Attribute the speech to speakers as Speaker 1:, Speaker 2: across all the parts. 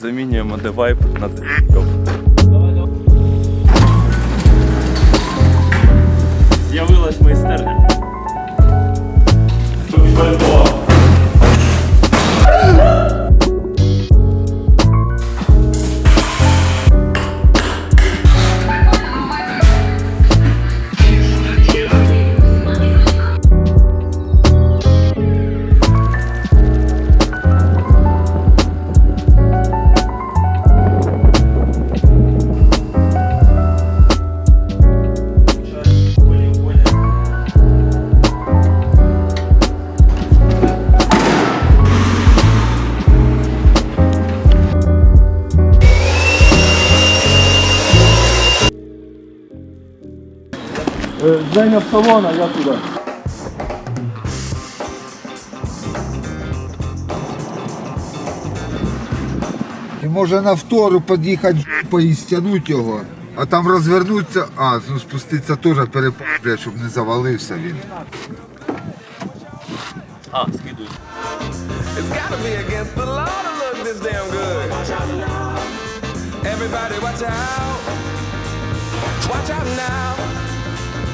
Speaker 1: Замінюємо девайп на девайп. З'явилась майстерня. Женя в салон, а я туди.
Speaker 2: І може на втору під'їхати і стягнути його, а там розвернуться, а, ну спуститься теж перепаде, щоб не завалився він.
Speaker 1: А, скидуюсь.
Speaker 3: It's gotta be against the law to look this damn good. Everybody watch out. Watch out now.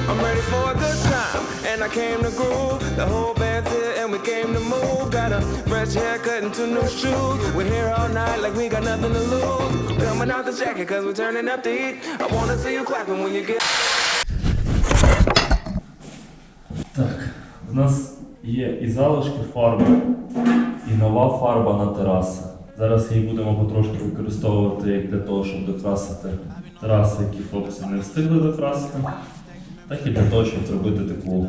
Speaker 3: I'm ready for a good time. And I came to groove. The whole band's here and we came to move. Got a fresh haircut and two new shoes. We're here all night like we got nothing to lose. Coming out the jacket cause we're turning up the heat. I wanna see you clapping when you get.
Speaker 1: Так, у нас є і залишки фарби, і нова фарба на тераси. Зараз її будемо потрошки використовувати як для того, щоб докрасити тераси, які хлопці не встигли докрасити, так і для того, щоб зробити таку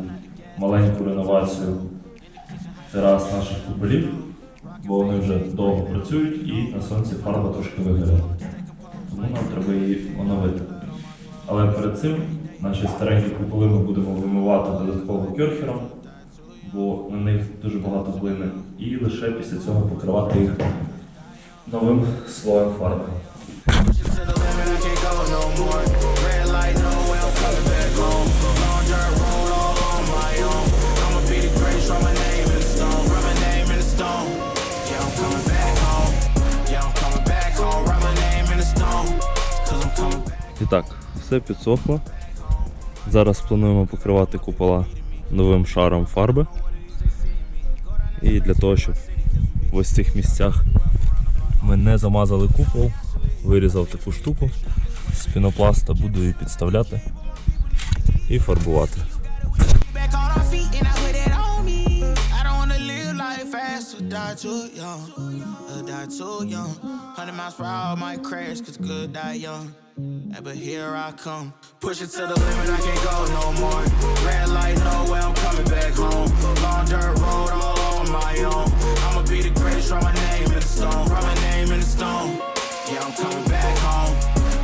Speaker 1: маленьку реновацію терас наших куполів, бо вони вже довго працюють і на сонці фарба трошки вигоріла. Тому нам треба її оновити. Але перед цим наші старенькі куполи ми будемо вимивати додатково кьорхером, бо на них дуже багато глини, і лише після цього покривати їх новим слоєм фарби. Так, все підсохло. Зараз плануємо покривати купола новим шаром фарби. І для того, щоб в ось цих місцях ми не замазали купол, вирізав таку штуку з пінопласта, буду її підставляти і фарбувати.
Speaker 4: die too young. Die too young. 100 miles per hour might crash, cause good die young. But here I come.
Speaker 3: Push it to the limit, I can't go no more. Red light, oh no way, I'm coming back home. Long dirt road all on my own. I'ma be the greatest, write my name in the stone. Write my name in the stone. Yeah, I'm coming back home.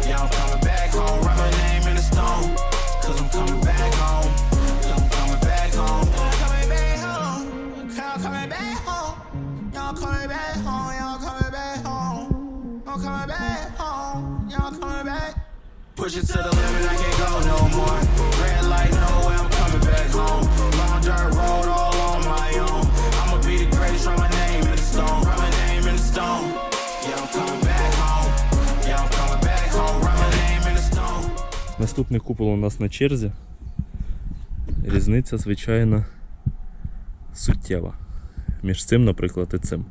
Speaker 3: Yeah, I'm coming back home. Write my name in the stone. Cause I'm coming back home. Cause I'm coming back home.
Speaker 4: Coming back home. I'm coming back home. Y'all coming
Speaker 3: Push it to the limit, I can't go no more. Red light, no way, I'm coming back home. Long dirt road all on my own. I'ma be the greatest, write my name in the stone. Write my name in the stone. Yeah, I'm coming back home. Yeah, I'm coming back home. Write my name in the stone.
Speaker 1: Наступний купол у нас на черзі. Різниця, звичайно, суттєва. Між цим, наприклад, і цим.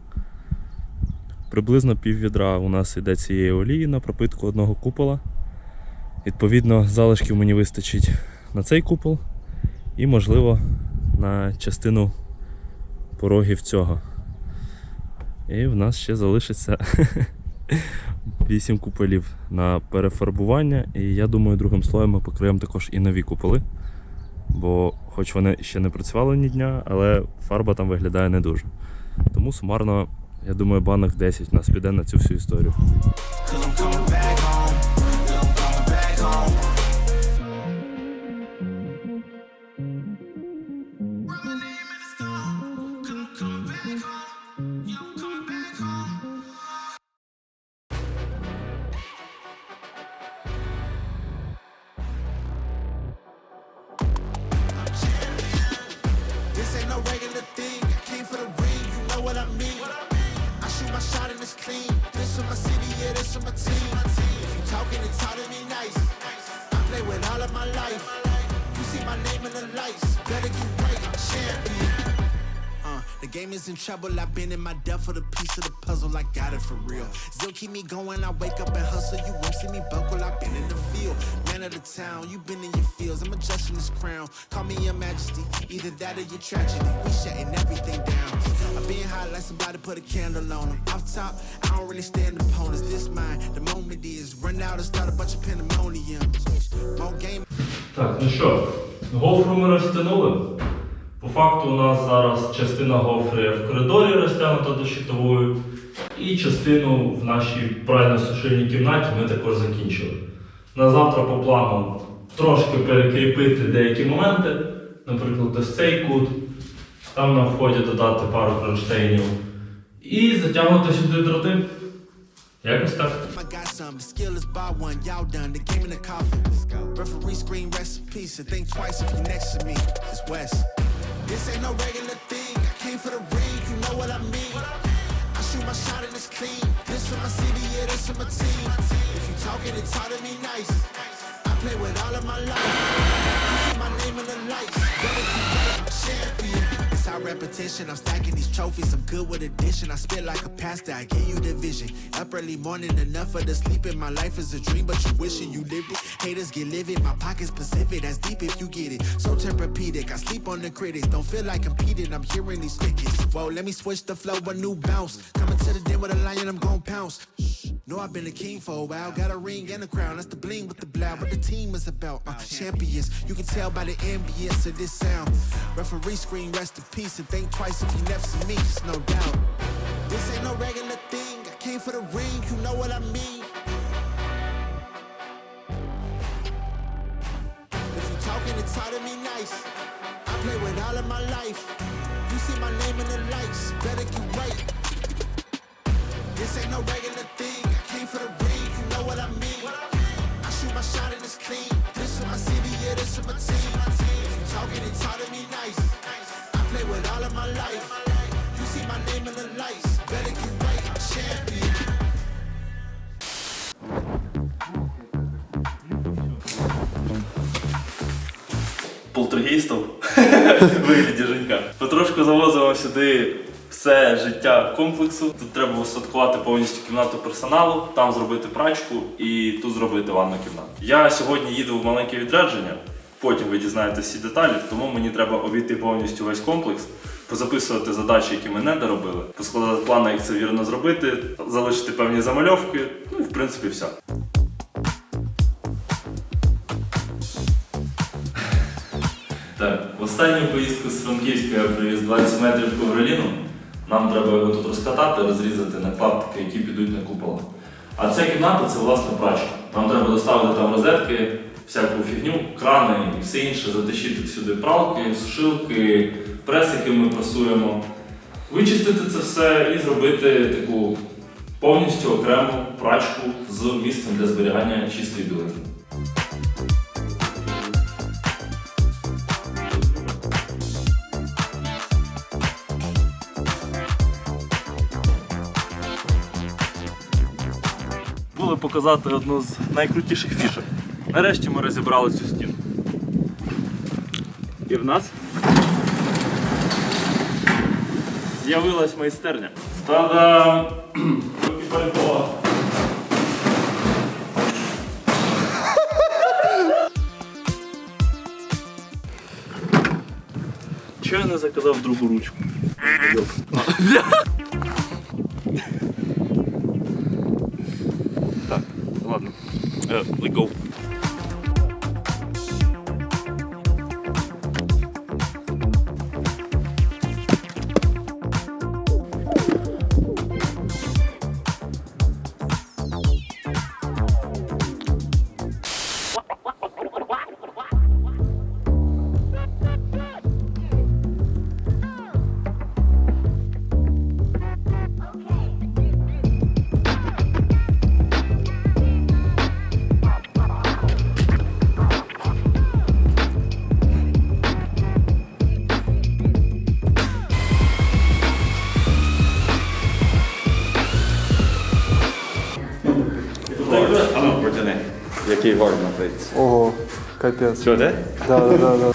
Speaker 1: Приблизно пів відра у нас йде цієї олії на пропитку одного купола. Відповідно, залишків мені вистачить на цей купол і, можливо, на частину порогів цього. І в нас ще залишиться 8 куполів на перефарбування. І я думаю, другим слоєм ми покриємо також і нові куполи. Бо, хоч вони ще не працювали ні дня, але фарба там виглядає не дуже. Тому сумарно, я думаю, банок 10 у нас піде на цю всю історію.
Speaker 4: no regular thing. Came for the ring, you know what I mean. I shoot my shot and it's clean. This is my city, yeah, this is my team. If you talking and talking me nice, I play with all of my life. You see my name in the lights, better get right, champion. Uh, the game is in trouble. I've been in my depth for the piece of the puzzle. I got it for real. Still keep me going. I wake up and hustle. You won't see me buckle. I've been in the field. Man of the town. You been in your fields. I'm adjusting this crown. Call me your majesty. Either that or your tragedy. We shutting everything down. I've been high like somebody put a candle on them. Off top, I don't really stand opponents. This mine. The moment is run out and start a bunch of pandemonium. More game.
Speaker 1: Так, ну що, гофру ми розтягнули. По факту у нас зараз частина гофри в коридорі розтягнута до щитової, і частину в нашій прально-сушильній кімнаті ми також закінчили. На завтра по плану трошки перекріпити деякі моменти, наприклад, ось цей кут, там на вході додати пару кронштейнів і затягнути сюди дроти. Якось так.
Speaker 4: This ain't no regular thing. I came for the ring. You know what I mean. I shoot my shot and it's clean. This is my city. Yeah, this is my team. If you talking, it's hard to me nice. I play with all of my life. You see my name in the lights. Champion. Our repetition. I'm stacking these trophies. I'm good with addition. I spit like a pastor. I give you the vision. Up early morning, enough for the sleeping. My life is a dream, but you wishing you lived it. Haters get livid. My pocket's Pacific. That's deep if you get it. So therapeutic. I sleep on the critics. Don't feel like competing. I'm hearing these crickets. Whoa, let me switch the flow. A new bounce. Coming to the den with a lion. I'm gon' pounce. Know I've been a king for a while. Got a ring and a crown. That's the bling with the blow. What the team is about. Uh, champions. You can tell by the ambience of this sound. Referee screen, rest in peace. And think twice if you see me. Just no doubt. This ain't no regular thing. I came for the ring. You know what I mean. If you talking, it's hard to me nice. I play with all of my life. You see my name in the lights. Better get right. This ain't no regular thing. I came for the ring, you know what I mean. I shoot my shot and it's clean. This is my city, yeah, this is my team. If you talking, it's hard to me nice. All of my life. You see my name in the lights. Better get right, champion.
Speaker 1: полтергейстов в вигляді Женька. Потрошку завозимо сюди все життя комплексу. Тут треба устаткувати повністю кімнату персоналу, там зробити прачку і тут зробити ванну кімнату. Я сьогодні їду в маленьке відрядження. Потім ви дізнаєтесь всі деталі, тому мені треба обійти повністю весь комплекс, позаписувати задачі, які ми не доробили, поскладати плани, як це вірно зробити, залишити певні замальовки. Ну і в принципі все. Так, в останню поїздку з Франківська я привіз 20 метрів ковроліну. Нам треба його тут розкатати, розрізати на клаптики, які підуть на купол. А ця кімната це власне прачка. Нам треба доставити там розетки, всяку фігню, крани і все інше, затащити сюди пралки, сушилки, прес, яким ми прасуємо. Вичистити це все і зробити таку повністю окрему прачку з місцем для зберігання чистої білизни. Показати одну з найкрутіших фішок. Нарешті ми розібрали цю стіну. І в нас з'явилась майстерня. Та-дам! Чого я не заказав другу ручку? Так, ладно. Е, let go.
Speaker 5: Ого, капець.
Speaker 1: Що, де?
Speaker 5: Да, да, да, да.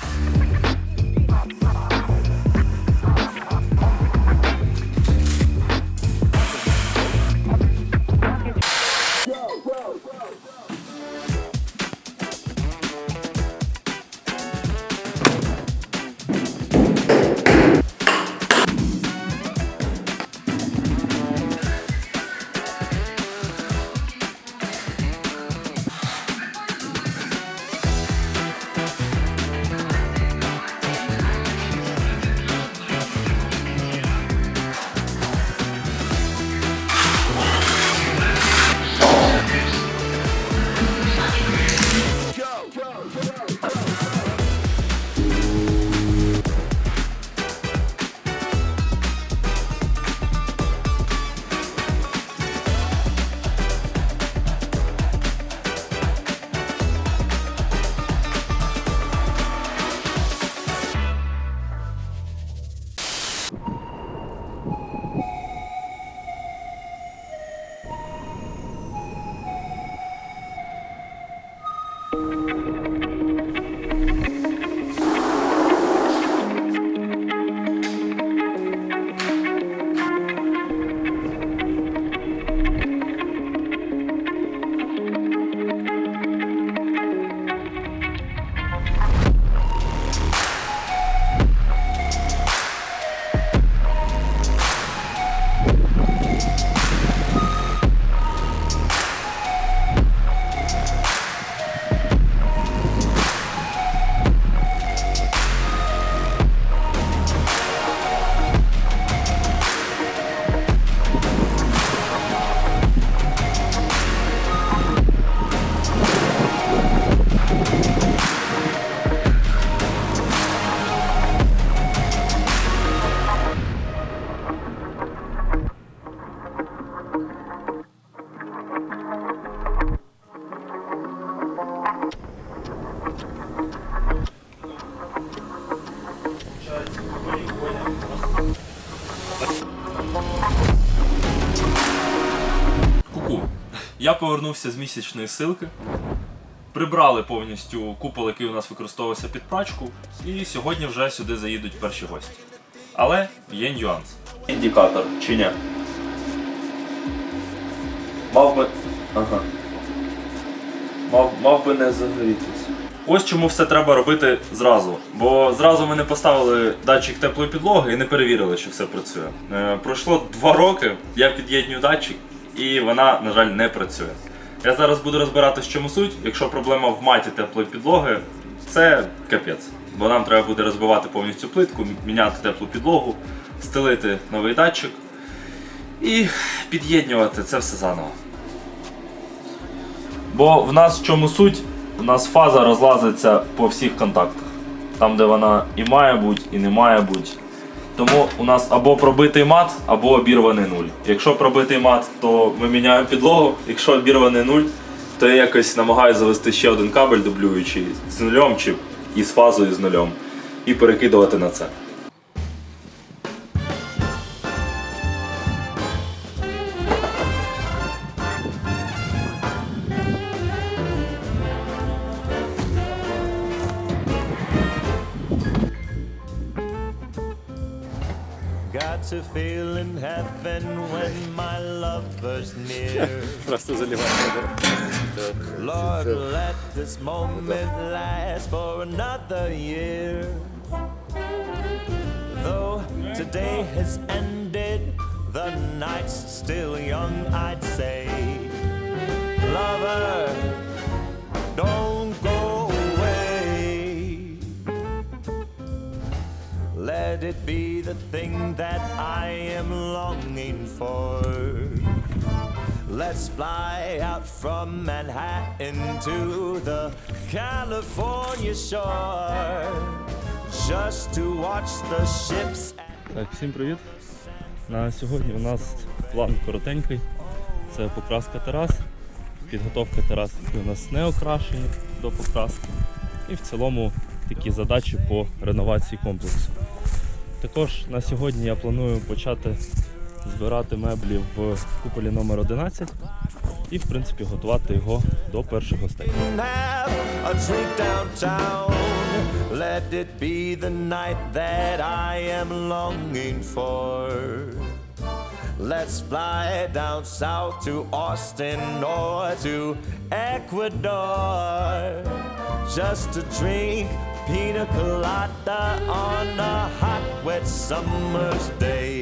Speaker 1: Я повернувся з місячної силки. Прибрали повністю купол, який у нас використовувався під прачку, і сьогодні вже сюди заїдуть перші гості. Але є нюанс. Індикатор чи ні? Мав би. Ага. Мав, мав би не загорітися. Ось чому все треба робити зразу. Бо зразу ми не поставили датчик теплої підлоги і не перевірили, що все працює. Е, пройшло два роки, я під'єднюю датчик, і вона, на жаль, не працює. Я зараз буду розбиратись, в чому суть. Якщо проблема в маті теплої підлоги, це капець. Бо нам треба буде розбивати повністю плитку, міняти теплу підлогу, стелити новий датчик і під'єднювати це все заново. Бо в нас в чому суть? У нас фаза розлазиться по всіх контактах. Там, де вона і має бути, і не має бути. Тому у нас або пробитий мат, або обірваний нуль. Якщо пробитий мат, то ми міняємо підлогу. Якщо обірваний нуль, то я якось намагаюся завести ще один кабель дублюючий з нульом чи із фазою з нульом і перекидувати на це.
Speaker 6: To feel in heaven when my lover's near. Lord, let this moment last for another year. Though today has ended, the night's still young, I'd say. Lover, don't Let it be the thing that I am longing for. Let's fly out from Manhattan to the California shore. Just to watch the ships.
Speaker 1: Так, всім привіт. На сьогодні у нас план коротенький. Це покраска терас, підготовка терас, які у нас не окрашені до покраски. І в цілому такі задачі по реновації комплексу. Також на сьогодні я планую почати збирати меблі в куполі номер 11 і, в принципі, готувати його до перших гостей.
Speaker 6: Let's fly down south to Austin or to Ecuador. Just to drink pina colada on a hot, wet summer's day.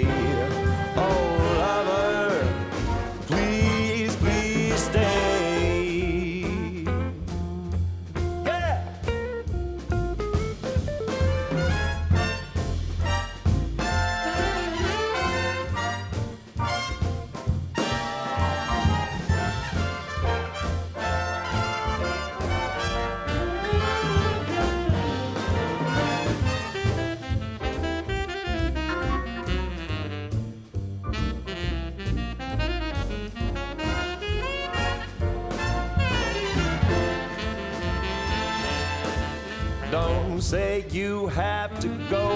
Speaker 6: Don't say you have to go.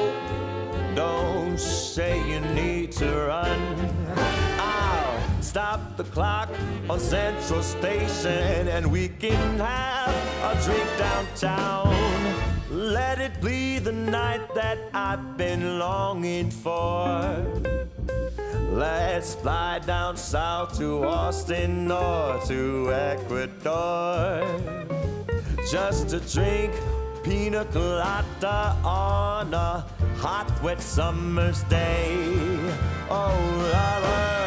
Speaker 6: Don't say you need to run. I'll stop the clock on Central Station and we can have a drink downtown. Let it be the night that I've been longing for. Let's fly down south to Austin or to Ecuador just to drink pina colada on a hot, wet summer's day. Oh. Oh,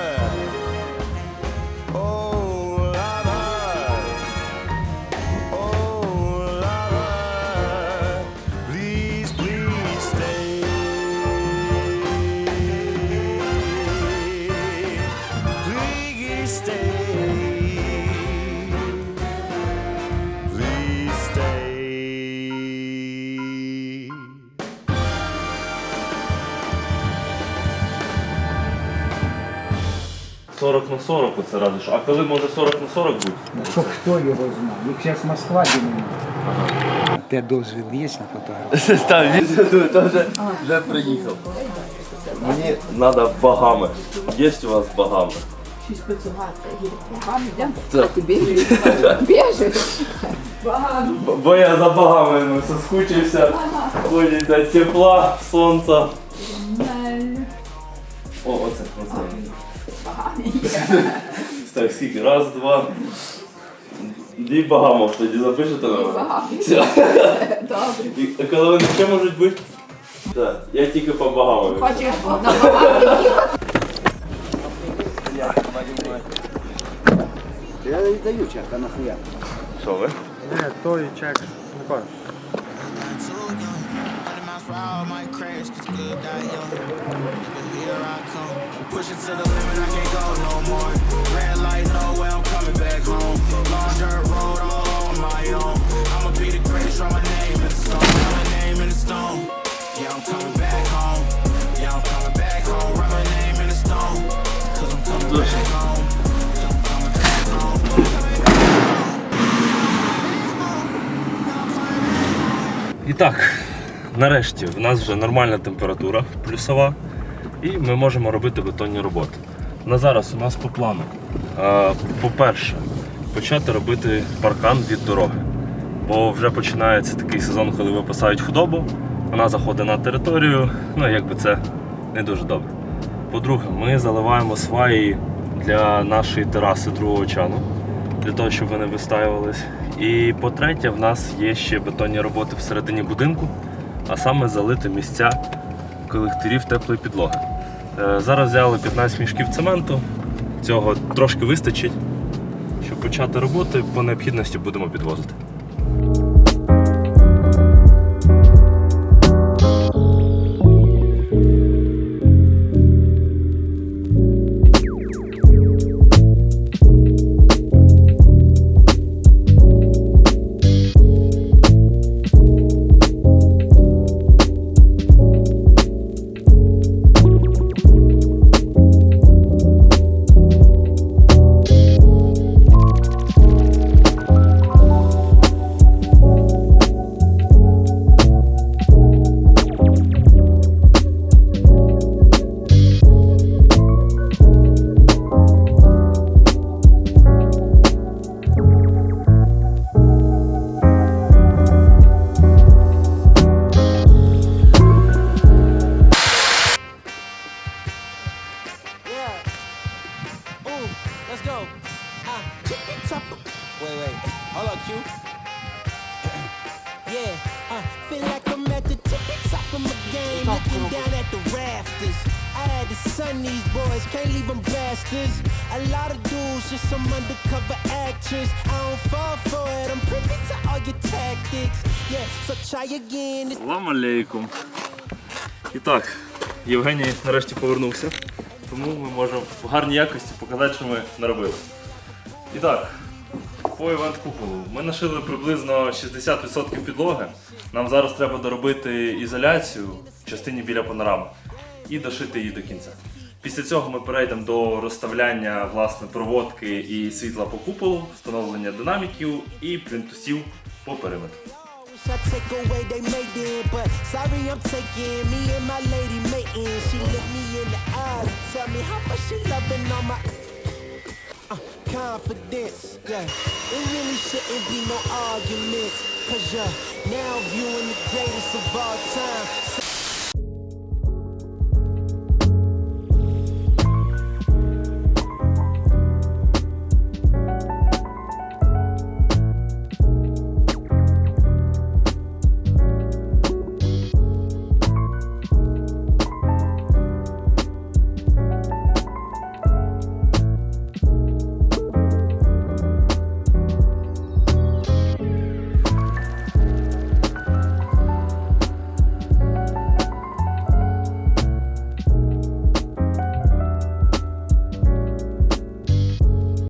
Speaker 1: 40 на 40 оце радиш. А коли може 40 на 40 бути?
Speaker 7: Що хто його знає? Їх зараз Москва немає. Те дозвіл є на фотографію?
Speaker 1: Так, він вже, вже приїхав. Мені треба багами. Є у вас багами?
Speaker 8: Щось поцюгати. Багами йдемо? А ти біжиш? Біжиш? Багами.
Speaker 1: Бо- я за багами ну, соскучився. Хочеться тепла, сонця. Так, скільки? Раз, два. Дві багамов тоді запишете на мене. Все.
Speaker 8: Добре.
Speaker 1: І коли вони ще можуть бути? Так, я тільки по багамам.
Speaker 8: Хочеш на їхати?
Speaker 7: Я не даю чека, нахуя.
Speaker 1: Що ви?
Speaker 4: Hundred miles per hour might crash, cause good die young. Here I come. Pushing to the limit, I can't go no more. Red light, no way, I'm coming back home. Long dirt road, all on my own. I'ma be the greatest, write my name in the stone. Write my name in the stone. Yeah, I'm coming back home. Yeah, I'm coming back home. Write my name in the stone. Cause I'm coming back home.
Speaker 1: І так, нарешті в нас вже нормальна температура плюсова, і ми можемо робити бетонні роботи. На зараз у нас по плану. По-перше, почати робити паркан від дороги. Бо вже починається такий сезон, коли випасають худобу, вона заходить на територію, ну якби це не дуже добре. По-друге, ми заливаємо сваї для нашої тераси другого чану, для того, щоб вони вистаювались. І по-третє, в нас є ще бетонні роботи всередині будинку, а саме залити місця колекторів теплої підлоги. Е, Зараз взяли 15 мішків цементу, цього трошки вистачить. Щоб почати роботи, по необхідності будемо підвозити. Алейкум. І так, Євгеній нарешті повернувся, тому ми можемо в гарній якості показати, що ми наробили. І так, по івент куполу. Ми нашили приблизно 60% підлоги. Нам зараз треба доробити ізоляцію в частині біля панорами і дошити її до кінця. Після цього ми перейдемо до розставляння власне проводки і світла по куполу, встановлення динаміків і плінтусів по периметру.
Speaker 9: I take away they made it, but sorry I'm taking me and my lady mating. She look me in the eyes tell me how much she loving on my uh, confidence. Yeah, it really shouldn't be no arguments, cause you're now viewing the greatest of all time.